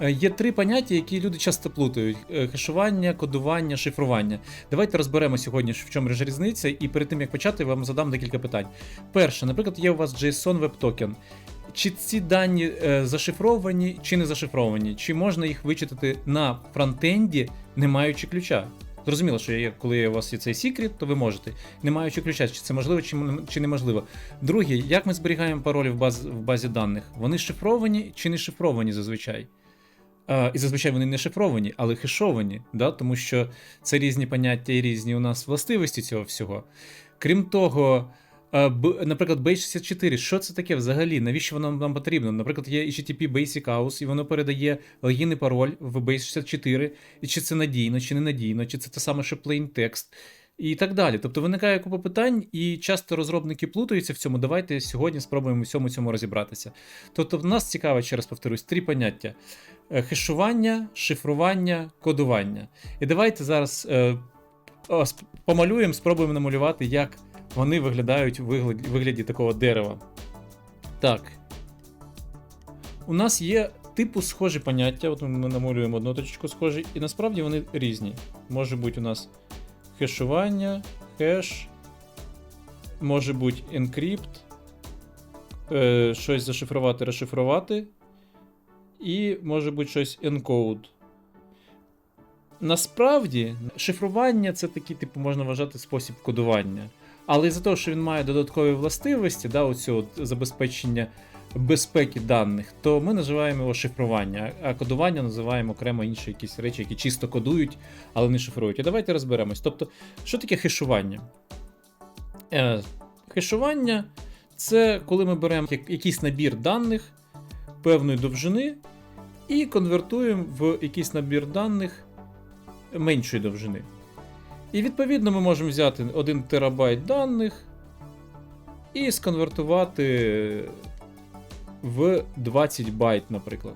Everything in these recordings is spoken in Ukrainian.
Е, Є три поняття, які люди часто плутають: Е, хешування, кодування, шифрування. Давайте розберемо сьогодні, в чому ж різниця, і перед тим як почати, вам задам декілька питань. Перше, наприклад, є у вас JSON Web Token. Чи ці дані е, зашифровані, чи не зашифровані? Чи можна їх вичитати на фронтенді, не маючи ключа? Зрозуміло, що коли у вас є цей секрет, то ви можете, не маючи ключа, чи це можливо, чи, неможливо. Друге, як ми зберігаємо паролі в, баз, в базі даних? Вони шифровані чи не шифровані зазвичай? І зазвичай вони не шифровані, але хешовані, да? тому що це різні поняття і різні у нас властивості цього всього. Крім того, наприклад, Base64, що це таке взагалі? Навіщо воно нам потрібно? Наприклад, є HTTP Basic House, і воно передає логін і пароль в Base64, і чи це надійно, чи не надійно, чи це те саме, що plain text. І так далі. Тобто виникає купа питань, і часто розробники плутаються в цьому. Давайте сьогодні спробуємо всьому цьому розібратися. Тобто, в нас цікаво, ще раз повторюсь, три поняття: Е, хешування, шифрування, кодування. І давайте зараз е, помалюємо, спробуємо намалювати, як вони виглядають у вигляді, вигляді такого дерева. Так. У нас є типу схожі поняття. От ми намалюємо одну точку схожі, і насправді вони різні. Може бути у нас хешування, хеш, може бути encrypt, е, щось зашифрувати, розшифрувати, і може бути щось encode. Насправді, шифрування це такий, типу, можна вважати спосіб кодування. Але із-за того, що він має додаткові властивості, да, оцю забезпечення безпеки даних, то ми називаємо його шифрування, а кодування називаємо окремо інші якісь речі, які чисто кодують, але не шифрують. І давайте розберемось. Тобто, що таке хешування? Е, хешування це коли ми беремо як- якийсь набір даних певної довжини і конвертуємо в якийсь набір даних меншої довжини. І відповідно ми можемо взяти 1 терабайт даних і сконвертувати в 20 байт, наприклад.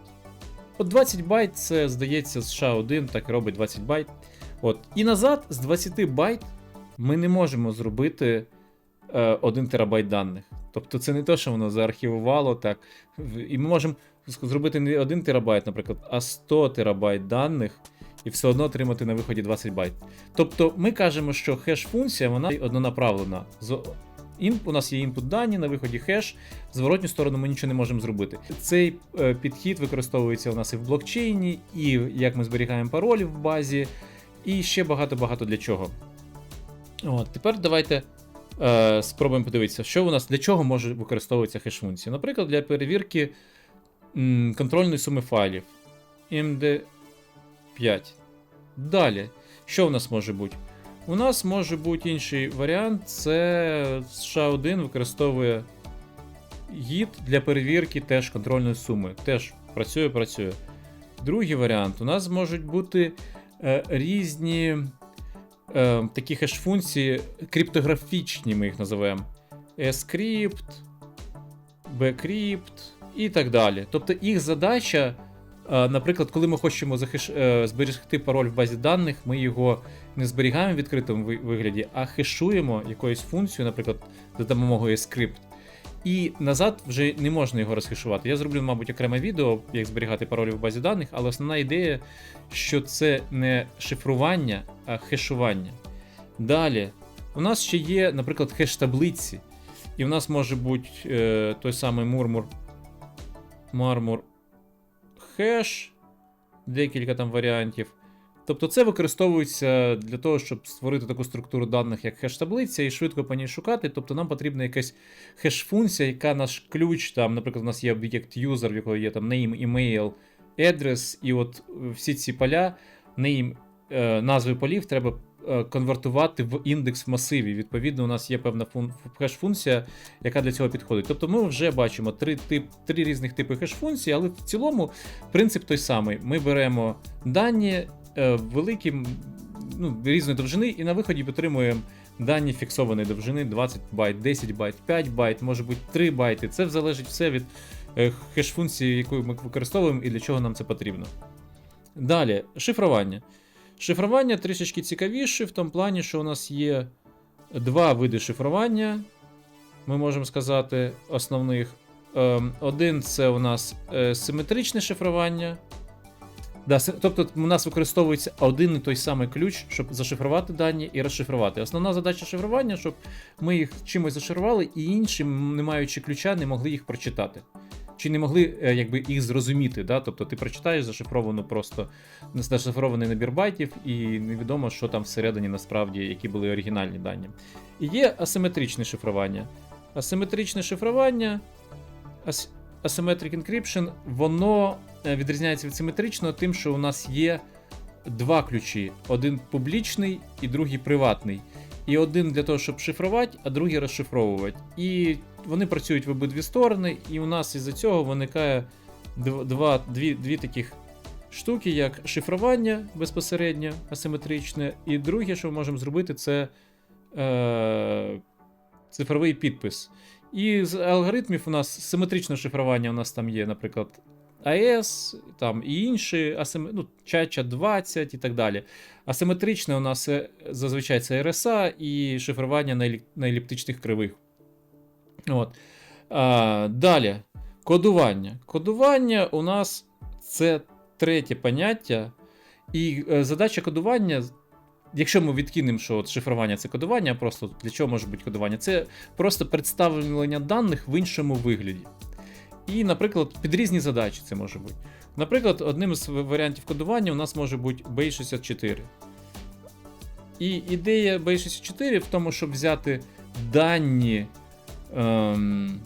От 20 байт це, здається, з SHA-1 так робить 20 байт. От. І назад з 20 байт ми не можемо зробити е, 1 терабайт даних. Тобто це не те, що воно заархівувало так. І ми можемо зробити не 1 терабайт, наприклад, а 100 терабайт даних, і все одно отримати на виході 20 байт. Тобто ми кажемо, що хеш-функція вона однонаправлена. Ін- у нас є інпут дані, на виході хеш, в зворотню сторону ми нічого не можемо зробити. Цей е, підхід використовується у нас і в блокчейні, і як ми зберігаємо паролі в базі, і ще багато-багато для чого. От, тепер давайте е, спробуємо подивитися, що у нас для чого може використовуватися хеш-функція. Наприклад, для перевірки м, контрольної суми файлів. MD5. Далі, що у нас може бути? У нас може бути інший варіант, це США1 використовує гід для перевірки теж контрольної суми. Теж працює, працює. Другий варіант. У нас можуть бути е, різні е, такі хеш-функції, криптографічні, ми їх називаємо. Scrypt, Bcrypt і так далі. Тобто їх задача, наприклад, коли ми хочемо захеш... е, зберегти пароль в базі даних, ми його не зберігаємо в відкритому вигляді, а хешуємо якоюсь функцією, наприклад, за допомогою Scrypt. І назад вже не можна його розхешувати. Я зроблю, мабуть, окреме відео, як зберігати паролі в базі даних, але основна ідея, що це не шифрування, а хешування. Далі, у нас ще є, наприклад, хеш-таблиці. І в нас може бути е, той самий мурмур мармур хеш, декілька там варіантів. Тобто це використовується для того, щоб створити таку структуру даних, як хеш-таблиця, і швидко по ній шукати. Тобто нам потрібна якась хеш-функція, яка наш ключ, там, наприклад, у нас є об'єкт user, в якого є там name, email, address, і от всі ці поля, name, е, назви полів треба конвертувати в індекс в масиві. Відповідно, у нас є певна фун- хеш-функція, яка для цього підходить. Тобто ми вже бачимо три, тип, три різних типи хеш-функцій, але в цілому принцип той самий. Ми беремо дані е, великі, ну, різної довжини, і на виході отримуємо дані фіксованої довжини 20 байт, 10 байт, 5 байт, може бути 3 байти. Це залежить все від е, хеш-функції, яку ми використовуємо і для чого нам це потрібно. Далі, шифрування. Шифрування трішечки цікавіше в тому плані, що у нас є два види шифрування. Ми можемо сказати основних. Ем, Один це у нас е, симетричне шифрування, Да, тобто у нас використовується один і той самий ключ, щоб зашифрувати дані і розшифрувати. Основна задача шифрування, щоб ми їх чимось зашифрували, і інші, не маючи ключа, не могли їх прочитати. Чи не могли е, якби, їх зрозуміти. Да? Тобто ти прочитаєш зашифровану просто зашифрований набір байтів, і невідомо, що там всередині насправді, які були оригінальні дані. І є асиметричне шифрування. Асиметричне шифрування, Asymmetric Encryption, воно відрізняється від симетричного тим, що у нас є два ключі: один публічний і другий приватний. І один для того, щоб шифрувати, а другий розшифровувати. І вони працюють в обидві сторони, і у нас із-за цього виникає два, дві, дві таких штуки, як шифрування безпосередньо асиметричне, і друге, що ми можемо зробити, це е, цифровий підпис. І з алгоритмів у нас симетричне шифрування у нас там є, наприклад, AES, там і інші, асим... ну, Чача 20 і так далі. Асиметричне у нас е, зазвичай це RSA і шифрування на, елі... на еліптичних кривих. От. А, далі. Кодування. Кодування у нас це третє поняття. І е, задача кодування. Якщо ми відкинемо, що от шифрування це кодування, просто для чого може бути кодування? Це просто представлення даних в іншому вигляді. І, наприклад, під різні задачі це може бути. Наприклад, одним з варіантів кодування у нас може бути Base64. І ідея Base64 в тому, щоб взяти дані, ем,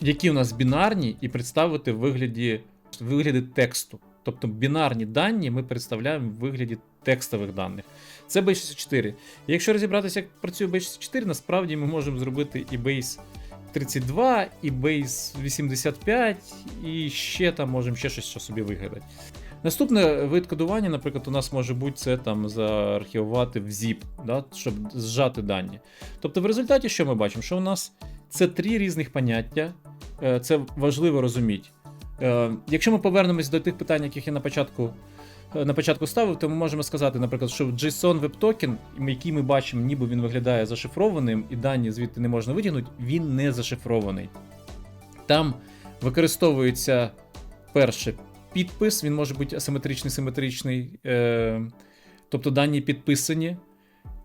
які у нас бінарні, і представити в вигляді, в вигляді тексту. Тобто бінарні дані ми представляємо в вигляді текстових даних. Це Base64. І якщо розібратися, як працює Base64, насправді ми можемо зробити і Base 32, і Base 85, і ще там можемо ще щось що собі вигадати. Наступне вид кодування, наприклад, у нас може бути це там заархівувати в zip, да, щоб зжати дані. Тобто, в результаті, що ми бачимо? Що у нас це три різних поняття, Е, це важливо розуміти. Е, Якщо ми повернемось до тих питань, яких я на початку на початку ставив, то ми можемо сказати, наприклад, що JSON Web Token, який ми бачимо, ніби він виглядає зашифрованим, і дані звідти не можна витягнути, він не зашифрований. Там використовується перше підпис, він може бути асиметричний, симетричний, е, тобто дані підписані,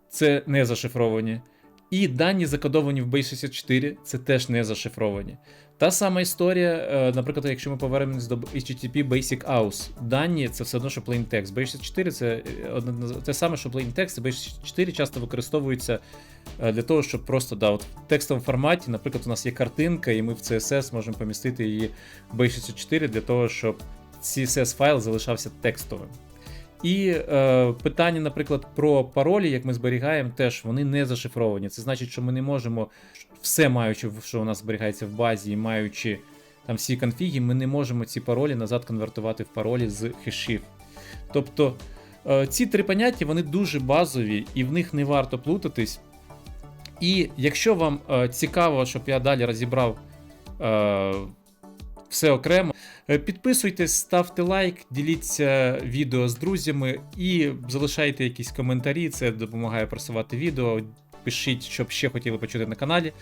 це не зашифровані. І дані закодовані в Base64, це теж не зашифровані. Та сама історія, е, наприклад, якщо ми повернемось до HTTP Basic Aus, дані це все одно, що plain text. Base64 це е, те саме, що plain text, і Base64 часто використовується е, для того, щоб просто да, от в текстовому форматі, наприклад, у нас є картинка, і ми в CSS можемо помістити її в Base64 для того, щоб CSS файл залишався текстовим. І е, питання, наприклад, про паролі, як ми зберігаємо, теж вони не зашифровані. Це значить, що ми не можемо все маючи, що у нас зберігається в базі, і маючи там всі конфіги, ми не можемо ці паролі назад конвертувати в паролі з хешів. Тобто е, ці три поняття вони дуже базові, і в них не варто плутатись. І якщо вам е, цікаво, щоб я далі розібрав е, все окремо, підписуйтесь, ставте лайк, діліться відео з друзями і залишайте якісь коментарі. Це допомагає просувати відео. Пишіть, щоб ще хотіли почути на каналі.